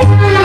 Hola.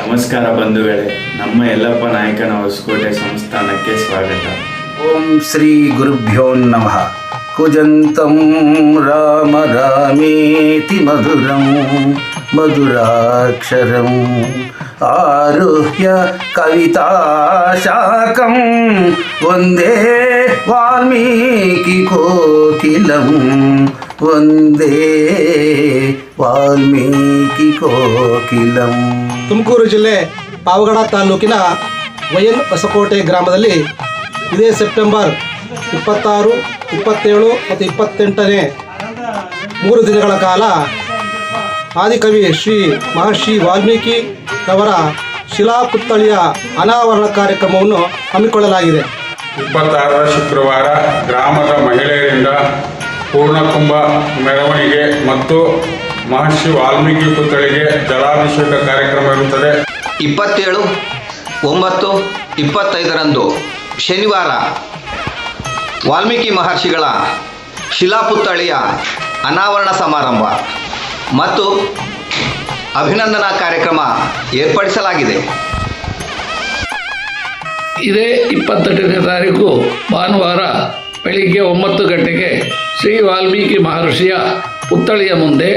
ನಮಸ್ಕಾರ ಬಂಧುಗಳೇ ನಮ್ಮ ಯಲ್ಲಪ್ಪ ನಾಯಕನ ಹೊಸಕೋಟೆ ಸಂಸ್ಥಾನಕ್ಕೆ ಸ್ವಾಗತ. ಓಂ ಶ್ರೀ ಗುರುಭ್ಯೋ ನಮಃ. ಕುಜಂತಂ ರಾಮ ರಾಮೇತಿ ಮಧುರಂ ಮಧುರಾಕ್ಷರಂ ಆರುಹ್ಯ ಕವಿತಾಶಾಕಂ ಒಂದೇ ವಾಲ್ಮೀಕಿ ಕೋಕಿಲಂ ಒಂದೇ ವಾಲ್ಮೀಕಿ ಕೋಕಿಲಂ. ತುಮಕೂರು ಜಿಲ್ಲೆ ಪಾವಗಡ ತಾಲೂಕಿನ ವೈಎನ್ ಹೊಸಕೋಟೆ ಗ್ರಾಮದಲ್ಲಿ ಇದೇ ಸೆಪ್ಟೆಂಬರ್ ಇಪ್ಪತ್ತಾರು ಇಪ್ಪತ್ತೇಳು ಮತ್ತು ಇಪ್ಪತ್ತೆಂಟನೇ ಮೂರು ದಿನಗಳ ಕಾಲ ಆದಿಕವಿ ಶ್ರೀ ಮಹರ್ಷಿ ವಾಲ್ಮೀಕಿ ಅವರ ಶಿಲಾಪುತ್ಥಳಿಯ ಅನಾವರಣ ಕಾರ್ಯಕ್ರಮವನ್ನು ಹಮ್ಮಿಕೊಳ್ಳಲಾಗಿದೆ. ಇಪ್ಪತ್ತಾರರ ಶುಕ್ರವಾರ ಗ್ರಾಮದ ಮಹಿಳೆಯರಿಂದ ಪೂರ್ಣಕುಂಭ ಮೆರವಣಿಗೆ ಮತ್ತು ಮಹರ್ಷಿ ವಾಲ್ಮೀಕಿ ಪುತ್ಥಳಿಗೆ ಜಲಾಭಿಷೇಕ ಕಾರ್ಯಕ್ರಮ ಇರುತ್ತದೆ. ಇಪ್ಪತ್ತೇಳು ಒಂಬತ್ತು ಇಪ್ಪತ್ತೈದರಂದು ಶನಿವಾರ ವಾಲ್ಮೀಕಿ ಮಹರ್ಷಿಗಳ ಶಿಲಾಪುತ್ಥಳಿಯ ಅನಾವರಣ ಸಮಾರಂಭ ಮತ್ತು ಅಭಿನಂದನಾ ಕಾರ್ಯಕ್ರಮ ಏರ್ಪಡಿಸಲಾಗಿದೆ. ಇದೇ ಇಪ್ಪತ್ತೆಂಟನೇ ತಾರೀಕು ಭಾನುವಾರ ಬೆಳಿಗ್ಗೆ ಒಂಬತ್ತು ಗಂಟೆಗೆ ಶ್ರೀ ವಾಲ್ಮೀಕಿ ಮಹರ್ಷಿಯ ಪುತ್ಥಳಿಯ ಮುಂದೆ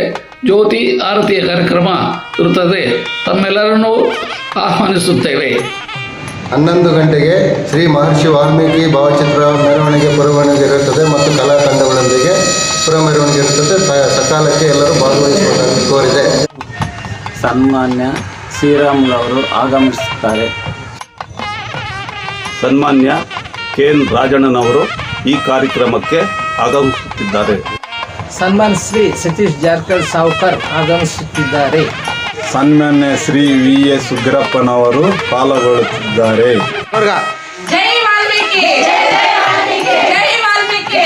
ಜ್ಯೋತಿ ಆರತಿಯ ಕಾರ್ಯಕ್ರಮ ಇರುತ್ತದೆ. ತಮ್ಮೆಲ್ಲರನ್ನು ಆಹ್ವಾನಿಸುತ್ತೇವೆ. ಹನ್ನೊಂದು ಗಂಟೆಗೆ ಶ್ರೀ ಮಹರ್ಷಿ ವಾಲ್ಮೀಕಿ ಭಾವಚಿತ್ರ ಮೆರವಣಿಗೆ ಪುರವಣಿಗೆ ಇರುತ್ತದೆ ಮತ್ತು ಕಲಾತಂಡಗಳೊಂದಿಗೆ ಪುರಮೆರವಣಿಗೆ ಇರುತ್ತದೆ. ಸ- ಸಕಾಲಕ್ಕೆ ಎಲ್ಲರೂ ಭಾಗವಹಿಸುವುದಾಗಿ ಕೋರಿದೆ. ಸನ್ಮಾನ್ಯ ಶ್ರೀರಾಮುಲವರು ಆಗಮಿಸುತ್ತಾರೆ. ಸನ್ಮಾನ್ಯ ಕೆ ಎನ್ ರಾಜಣ್ಣನವರು ಈ ಕಾರ್ಯಕ್ರಮಕ್ಕೆ ಆಗಮಿಸುತ್ತಿದ್ದಾರೆ. ಸನ್ಮಾನ್ ಶ್ರೀ ಸತೀಶ್ ಜಾರಕಿಹೊಳಿ ಸಾವ್ಕರ್ ಆಗಮಿಸುತ್ತಿದ್ದಾರೆ. ಸನ್ಮಾನ್ಯ ಶ್ರೀ ವಿ ಎಸ್ ಉಗ್ರಪ್ಪನವರು ಪಾಲ್ಗೊಳ್ಳುತ್ತಿದ್ದಾರೆ ಜೈ ವಾಲ್ಮೀಕಿ ಜೈ ವಾಲ್ಮೀಕಿ ಜೈ ವಾಲ್ಮೀಕಿ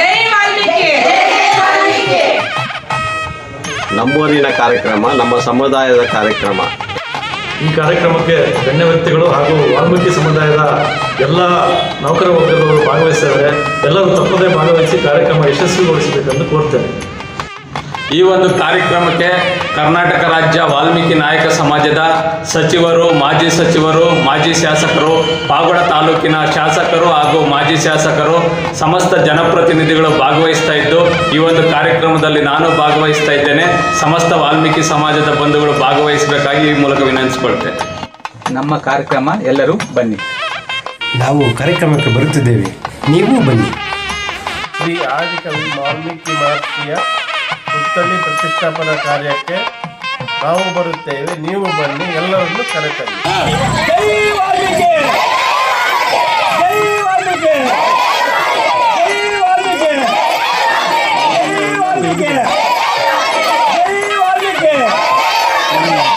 ಜೈ ವಾಲ್ಮೀಕಿ ನಮ್ಮೂರಿನ ಕಾರ್ಯಕ್ರಮ ನಮ್ಮ ಸಮುದಾಯದ ಕಾರ್ಯಕ್ರಮ. ಈ ಕಾರ್ಯಕ್ರಮಕ್ಕೆ ಗಣ್ಯ ವ್ಯಕ್ತಿಗಳು ಹಾಗೂ ವಾಲ್ಮೀಕಿ ಸಮುದಾಯದ ಎಲ್ಲ ನೌಕರ ವರ್ಗದವರು ಭಾಗವಹಿಸಿದ್ದಾರೆ. ಎಲ್ಲರೂ ತಪ್ಪದೇ ಭಾಗವಹಿಸಿ ಕಾರ್ಯಕ್ರಮ ಯಶಸ್ವಿಗೊಳಿಸಬೇಕೆಂದು ಕೋರ್ತೇನೆ. ಈ ಒಂದು ಕಾರ್ಯಕ್ರಮಕ್ಕೆ ಕರ್ನಾಟಕ ರಾಜ್ಯ ವಾಲ್ಮೀಕಿ ನಾಯಕ ಸಮಾಜದ ಸಚಿವರು ಮಾಜಿ ಸಚಿವರು ಮಾಜಿ ಶಾಸಕರು ಪಾವಗಡ ತಾಲೂಕಿನ ಶಾಸಕರು ಹಾಗೂ ಮಾಜಿ ಶಾಸಕರು ಸಮಸ್ತ ಜನಪ್ರತಿನಿಧಿಗಳು ಭಾಗವಹಿಸ್ತಾ ಇದ್ದು ಈ ಒಂದು ಕಾರ್ಯಕ್ರಮದಲ್ಲಿ ನಾನು ಭಾಗವಹಿಸ್ತಾ ಇದ್ದೇನೆ. ಸಮಸ್ತ ವಾಲ್ಮೀಕಿ ಸಮಾಜದ ಬಂಧುಗಳು ಭಾಗವಹಿಸಬೇಕಾಗಿ ಈ ಮೂಲಕ ವಿನಂತಿಸಿಕೊಳ್ತೇನೆ. ನಮ್ಮ ಕಾರ್ಯಕ್ರಮ ಎಲ್ಲರೂ ಬನ್ನಿ. ನಾವು ಕಾರ್ಯಕ್ರಮಕ್ಕೆ ಬರುತ್ತಿದ್ದೇವೆ. ನೀವು ಬನ್ನಿ. ಶ್ರೀ ಆದಿಕವಿ ವಾಲ್ಮೀಕಿ ಮಹರ್ಷಿಯ ಪುತ್ಥಳಿ ಪ್ರತಿಷ್ಠಾಪನಾ ಕಾರ್ಯಕ್ಕೆ ನಾವು ಬರುತ್ತೇವೆ. ನೀವು ಬನ್ನಿ ಎಲ್ಲರನ್ನು ಕರೆತನ್ನಿ.